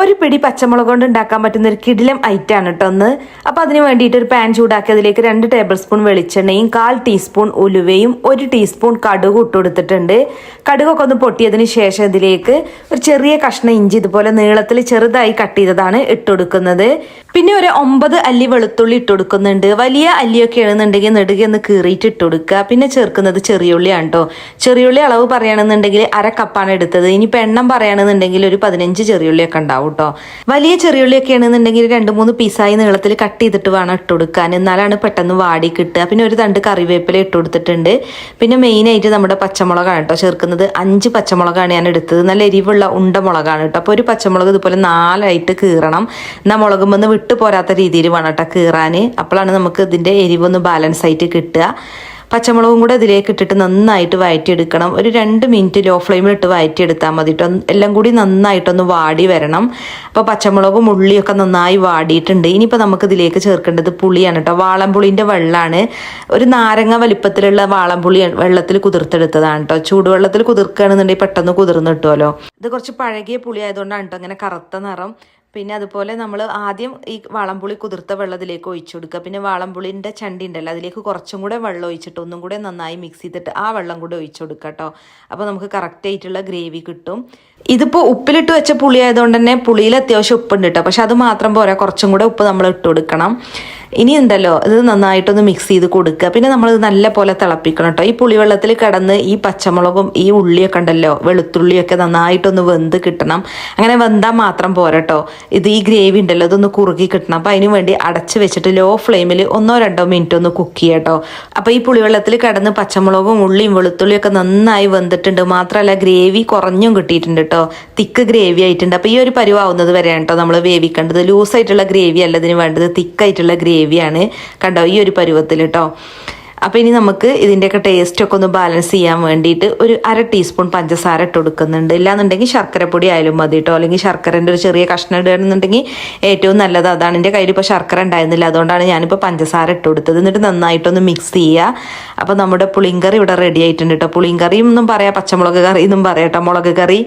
ഒരു പിടി പച്ചമുളക് കൊണ്ട് ഉണ്ടാക്കാൻ പറ്റുന്ന ഒരു കിടിലം ഐറ്റം ആണ് കേട്ടോ ഒന്ന് അപ്പോൾ അതിന് വേണ്ടിയിട്ട് ഒരു പാൻ ചൂടാക്കി അതിലേക്ക് രണ്ട് ടേബിൾ സ്പൂൺ വെളിച്ചെണ്ണയും കാൽ ടീസ്പൂൺ ഉലുവയും ഒരു ടീസ്പൂൺ കടുക് ഇട്ട് കൊടുത്തിട്ടുണ്ട്. കടുകൊക്കെ ഒന്ന് പൊട്ടിയതിന് ശേഷം ഇതിലേക്ക് ഒരു ചെറിയ കഷ്ണം ഇഞ്ചി ഇതുപോലെ നീളത്തിൽ ചെറുതായി കട്ട് ചെയ്തതാണ് ഇട്ട് കൊടുക്കുന്നത്. പിന്നെ ഒരു ഒമ്പത് അല്ലി വെളുത്തുള്ളി ഇട്ട് കൊടുക്കുന്നുണ്ട്. വലിയ അല്ലിയൊക്കെ ആണെന്നുണ്ടെങ്കിൽ നെടുകെ ഒന്ന് കീറിയിട്ട് ഇട്ട് കൊടുക്കുക. പിന്നെ ചേർക്കുന്നത് ചെറിയുള്ളിയാണ് കേട്ടോ ചെറിയുള്ളി അളവ് പറയുകയാണെന്നുണ്ടെങ്കിൽ അര കപ്പാണ് എടുത്തത്. ഇനിയിപ്പോൾ എണ്ണം പറയുകയാണെന്നുണ്ടെങ്കിൽ ഒരു പതിനഞ്ച് ചെറിയുള്ളിയൊക്കെ ഉണ്ടാവും കേട്ടോ വലിയ ചെറിയുള്ളിയൊക്കെ ആണെന്നുണ്ടെങ്കിൽ രണ്ട് മൂന്ന് പീസായി നീളത്തിൽ കട്ട് ചെയ്തിട്ട് വേണം ഇട്ട് കൊടുക്കാൻ. എന്നാലാണ് പെട്ടെന്ന് വാടി കിട്ടുക. പിന്നെ ഒരു തണ്ട് കറിവേപ്പില ഇട്ട് കൊടുത്തിട്ടുണ്ട്. പിന്നെ മെയിനായിട്ട് നമ്മുടെ പച്ചമുളകാണ് കേട്ടോ ചേർക്കുന്നത് അഞ്ച് പച്ചമുളകാണ് ഞാൻ എടുത്തത്. നല്ല എരിവുള്ള ഉണ്ട മുളകാണ് കേട്ടോ അപ്പോൾ ഒരു പച്ചമുളക് ഇതുപോലെ നാലായിട്ട് കീറണം. എന്നാൽ മുളകുമെന്ന് വിട്ടു പോരാത്ത രീതിയിൽ വേണം കേട്ടോ കീറാൻ അപ്പോഴാണ് നമുക്ക് ഇതിന്റെ എരിവൊന്ന് ബാലൻസ് ആയിട്ട് കിട്ടുക. പച്ചമുളകും കൂടെ ഇതിലേക്ക് ഇട്ടിട്ട് നന്നായിട്ട് വഴറ്റിയെടുക്കണം ഒരു രണ്ട് മിനിറ്റ് ലോ ഫ്ലെയിമിൽ ഇട്ട് വഴറ്റിയെടുത്താൽ മതി എല്ലാം കൂടി നന്നായിട്ടൊന്ന് വാടി വരണം. അപ്പോൾ പച്ചമുളകും ഉള്ളിയൊക്കെ നന്നായി വാടിയിട്ടുണ്ട്. ഇനിയിപ്പോൾ നമുക്ക് ഇതിലേക്ക് ചേർക്കേണ്ടത് പുളിയാണ് കേട്ടോ വാളംപുളിന്റെ വെള്ളമാണ് ഒരു നാരങ്ങ വലിപ്പത്തിലുള്ള വാളംപുളി വെള്ളത്തിൽ കുതിർത്തെടുത്തതാണ് കേട്ടോ ചൂടുവെള്ളത്തിൽ കുതിർക്കുകയാണെന്നുണ്ടെങ്കിൽ പെട്ടെന്ന് കുതിർന്ന് കിട്ടുമല്ലോ ഇത് കുറച്ച് പഴകിയ പുളി ആയതുകൊണ്ടാണ് കേട്ടോ അങ്ങനെ കറുത്ത നിറം. പിന്നെ അതുപോലെ നമ്മൾ ആദ്യം ഈ വളംപുളി കുതിർത്ത വെള്ളത്തിലേക്ക് ഒഴിച്ചു കൊടുക്കുക. പിന്നെ വളംപുളിന്റെ ചണ്ടി ഉണ്ടല്ലോ അതിലേക്ക് കുറച്ചും കൂടെ വെള്ളം ഒഴിച്ചിട്ട് ഒന്നും കൂടെ നന്നായി മിക്സ് ചെയ്തിട്ട് ആ വെള്ളം കൂടെ ഒഴിച്ചു കൊടുക്കുക കേട്ടോ. അപ്പോൾ നമുക്ക് കറക്റ്റ് ആയിട്ടുള്ള ഗ്രേവി കിട്ടും. ഇതിപ്പോൾ ഉപ്പിലിട്ട് വെച്ച പുളി ആയതുകൊണ്ട് തന്നെ പുളിയിൽ അത്യാവശ്യം ഉപ്പുണ്ട് കേട്ടോ. പക്ഷെ അത് മാത്രം പോരാ കുറച്ചും കൂടെ ഉപ്പ് നമ്മൾ ഇട്ട് കൊടുക്കണം. ഇനി ഉണ്ടല്ലോ ഇത് നന്നായിട്ടൊന്ന് മിക്സ് ചെയ്ത് കൊടുക്കുക. പിന്നെ നമ്മൾ നല്ല പോലെ തിളപ്പിക്കണം കേട്ടോ. ഈ പുളിവെള്ളത്തിൽ കിടന്ന് ഈ പച്ചമുളകും ഈ ഉള്ളിയൊക്കെ ഉണ്ടല്ലോ വെളുത്തുള്ളിയൊക്കെ നന്നായിട്ടൊന്ന് വെന്ത് കിട്ടണം. അങ്ങനെ വെന്താൽ മാത്രം പോരട്ടോ ഇത് ഈ ഗ്രേവി ഉണ്ടല്ലോ ഇതൊന്ന് കുറുകി കിട്ടണം. അപ്പോൾ അതിന് വേണ്ടി അടച്ച് വെച്ചിട്ട് ലോ ഫ്ലെയിമിൽ ഒന്നോ രണ്ടോ മിനിറ്റ് ഒന്ന് കുക്ക് ചെയ്യട്ടോ അപ്പോൾ ഈ പുളിവെള്ളത്തിൽ കിടന്ന് പച്ചമുളകും ഉള്ളിയും വെളുത്തുള്ളിയും ഒക്കെ നന്നായി വെന്തിട്ടുണ്ട്. മാത്രമല്ല ഗ്രേവി കുറഞ്ഞും കിട്ടിയിട്ടുണ്ട് കേട്ടോ. തിക്ക് ഗ്രേവി ആയിട്ടുണ്ട്. അപ്പോൾ ഈ ഒരു പരുവാവുന്നത് വരെയാണ് കേട്ടോ നമ്മൾ വേവിക്കേണ്ടത്. ലൂസായിട്ടുള്ള ഗ്രേവി അല്ല ഇതിന് വേണ്ടത്. തിക്കായിട്ടുള്ള ഗ്രേവിയാണ് കണ്ടോ ഈ ഒരു പരുവത്തിൽ കേട്ടോ. അപ്പോൾ ഇനി നമുക്ക് ഇതിന്റെയൊക്കെ ടേസ്റ്റൊക്കെ ഒന്ന് ബാലൻസ് ചെയ്യാൻ വേണ്ടിയിട്ട് ഒരു അര ടീസ്പൂൺ പഞ്ചസാര ഇട്ട് കൊടുക്കുന്നുണ്ട്. ഇല്ലാന്നുണ്ടെങ്കിൽ ശർക്കരപ്പൊടി ആയാലും മതി കേട്ടോ അല്ലെങ്കിൽ ശർക്കരന്റെ ഒരു ചെറിയ കഷ്ണം ഇടുകയാണെന്നുണ്ടെങ്കിൽ ഏറ്റവും നല്ലത് അതാണ്. എന്റെ കയ്യിൽ ഇപ്പോൾ ശർക്കര ഉണ്ടായിരുന്നില്ല. അതുകൊണ്ടാണ് ഞാനിപ്പോൾ പഞ്ചസാര ഇട്ട് കൊടുത്തത്. എന്നിട്ട് നന്നായിട്ടൊന്ന് മിക്സ് ചെയ്യുക അപ്പോൾ നമ്മുടെ പുളിങ്കറി ഇവിടെ റെഡി ആയിട്ടുണ്ട് കേട്ടോ പുളിങ്കറിയും എന്നും പറയാം പച്ചമുളക് കറി എന്നും പറയാം കേട്ടോ മുളക് കറി.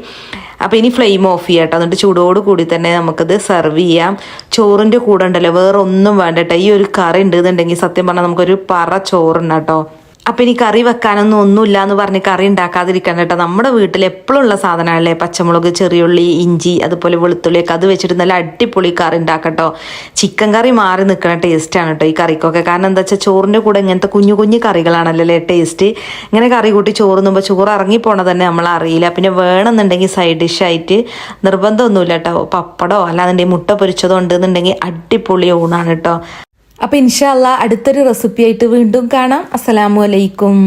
അപ്പോൾ ഇനി ഫ്ലെയിം ഓഫ് ചെയ്യാം കേട്ടോ എന്നിട്ട് ചൂടോട് കൂടി തന്നെ നമുക്കത് സെർവ് ചെയ്യാം. ചോറിന്റെ കൂടെ ഉണ്ടല്ലോ വേറെ ഒന്നും വേണ്ട കേട്ടോ ഈ ഒരു കറി ഉണ്ട് എന്നുണ്ടെങ്കിൽ സത്യം പറഞ്ഞാൽ നമുക്കൊരു പറ ചോറുണ്ട് കേട്ടോ അപ്പം ഇനി കറി വെക്കാനൊന്നും ഒന്നുമില്ല എന്ന് പറഞ്ഞ് കറി ഉണ്ടാക്കാതിരിക്കണം കേട്ടോ. നമ്മുടെ വീട്ടിൽ എപ്പോഴും ഉള്ള സാധനമല്ലേ പച്ചമുളക് ചെറിയുള്ളി ഇഞ്ചി അതുപോലെ വെളുത്തുള്ളിയൊക്കെ. അത് വെച്ചിട്ട് നല്ല അടിപൊളി കറി ഉണ്ടാക്കട്ടോ. ചിക്കൻ കറി മാറി നിൽക്കുന്ന ടേസ്റ്റാണ് കേട്ടോ ഈ കറിക്കൊക്കെ. കാരണം എന്താ വെച്ചാൽ ചോറിന്റെ കൂടെ ഇങ്ങനത്തെ കുഞ്ഞു കുഞ്ഞു കറികളാണല്ലേ ടേസ്റ്റ് ഇങ്ങനെ കറി കൂട്ടി ചോറ് നോമ്പോൾ ചോറ് ഇറങ്ങിപ്പോണ തന്നെ നമ്മൾ അറിയില്ല. പിന്നെ വേണമെന്നുണ്ടെങ്കിൽ സൈഡ് ഡിഷായിട്ട് നിർബന്ധമൊന്നുമില്ല കേട്ടോ. പപ്പടോ അല്ലാന്നുണ്ടെങ്കിൽ മുട്ട പൊരിച്ചതോ ഉണ്ടെന്നുണ്ടെങ്കിൽ അടിപൊളി ഊണാണ് കേട്ടോ. അപ്പോൾ ഇൻഷാല്ല അടുത്തൊരു റെസിപ്പി ആയിട്ട് വീണ്ടും കാണാം. അസ്സലാമു അലൈക്കും.